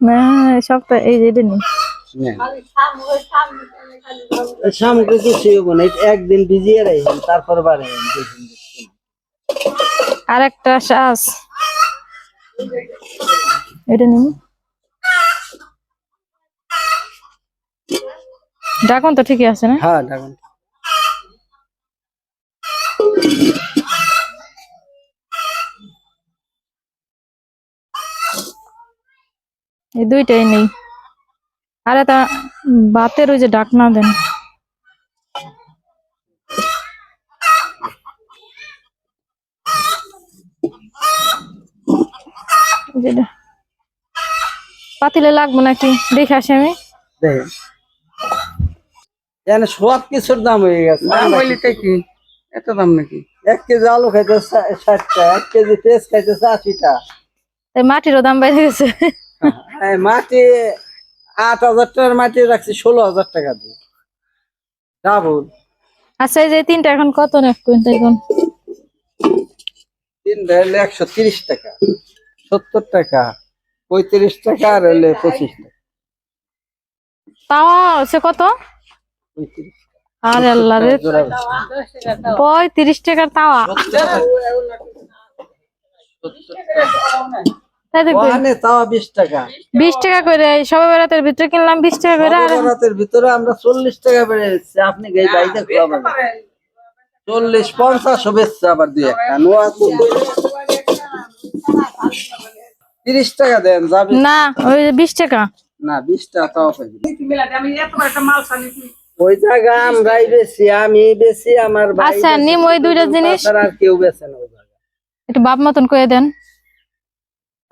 না সপ্তাহ এই যে এটা নেই। সামগ্রী কিছু হব না একদিন ভিজিয়ে রাখেন তারপর বাড়ে আর একটা শ্বাস এটা নিন ডাকুন তো ঠিকই আছে না? হ্যাঁ ডাকুন। এই দুইটাই নেই। আরে তা বাতের ওই যে ডাকনা দেন। যেটা পাতিলে লাগবো নাকি? দেখে আসি আমি। সব কিছুর দাম হয়ে গেছে। দাম কি? এত দাম নাকি? এক কেজি আলু খাইতে ষাটটা এক কেজি পেঁয়াজ খাইতেছে আশিটা। মাটিরও দাম বেড়ে গেছে। মাটি আট হাজার টাকার মাটি রাখছি ষোলো হাজার টাকা দিয়ে। ডাবল। আচ্ছা এই যে তিনটা এখন কত রাখবেন এখন? তিনটা হলে একশো তিরিশ টাকা সত্তর টাকা পঁয়ত্রিশ টাকা আর হলে পঁচিশ টাকা। তাওয়া হচ্ছে কত? আরে আল্লাহ রে। পঁয়ত্রিশ টাকার তাওয়া। তাও টাকা। বিশ টাকা করে এই সবে বেড়াতের ভিতরে কিনলাম বিশ টাকা করে আর রাতের ভিতরে আমরা চল্লিশ টাকা বেড়ে যাচ্ছে আপনি খাওয়াবেন আবার দুই একটা। নোয়া তো তিরিশ টাকা দেন যাবে। না ওই যে বিশ টাকা। না বিশ টাকা তাও পাইবেন আমি এত একটা মাল চালি ওই জায়গা আমরাই বেশি আমি বেশি আমার ভাই আচ্ছা, নিম ওই দুইটা জিনিস। আর কেউ বেছে না ওই জায়গা একটু বাপ মতন করে দেন।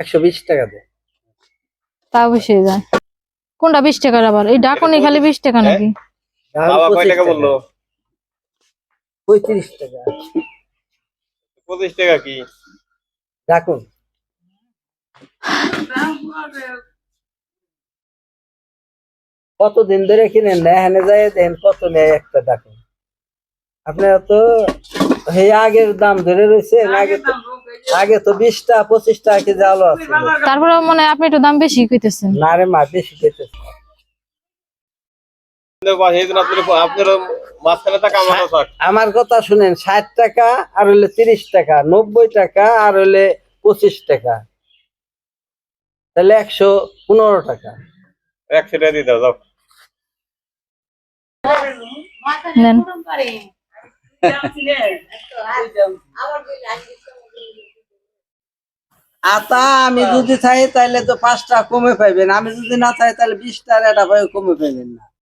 একশো বিশ টাকা দেন তা অবশ্যই যায়। কোনটা বিশ টাকার আবার? এই ডাকুনি খালি বিশ টাকা নাকি? বাবা কয় টাকা বলল? পঁয়ত্রিশ টাকা। পঁচিশ টাকা কি? রাখুন কতদিন ধরে কিনেন না এখানে যাই দেন কত নেয় একটা ডাকুন। আপনারা তো এই আগের দাম ধরে রয়েছে আগে তো আগে তো বিশটা পঁচিশটা কেজি আলো আছে। তারপরে মনে হয় আপনি একটু দাম বেশি কইতেছেন। না রে মা বেশি টাকা আমার কথা শুনেন ষাট টাকা আর হইলে তিরিশ টাকা নব্বই টাকা আর হইলে পঁচিশ টাকা। তাহলে একশো পনেরো টাকা। একশো টাকা দিয়ে দাও যাও নেন আতা আমি যদি চাই তাহলে তো পাঁচটা কমে পাইবেন, আমি যদি না চাই তাহলে বিশটা কমে পাইবেন না।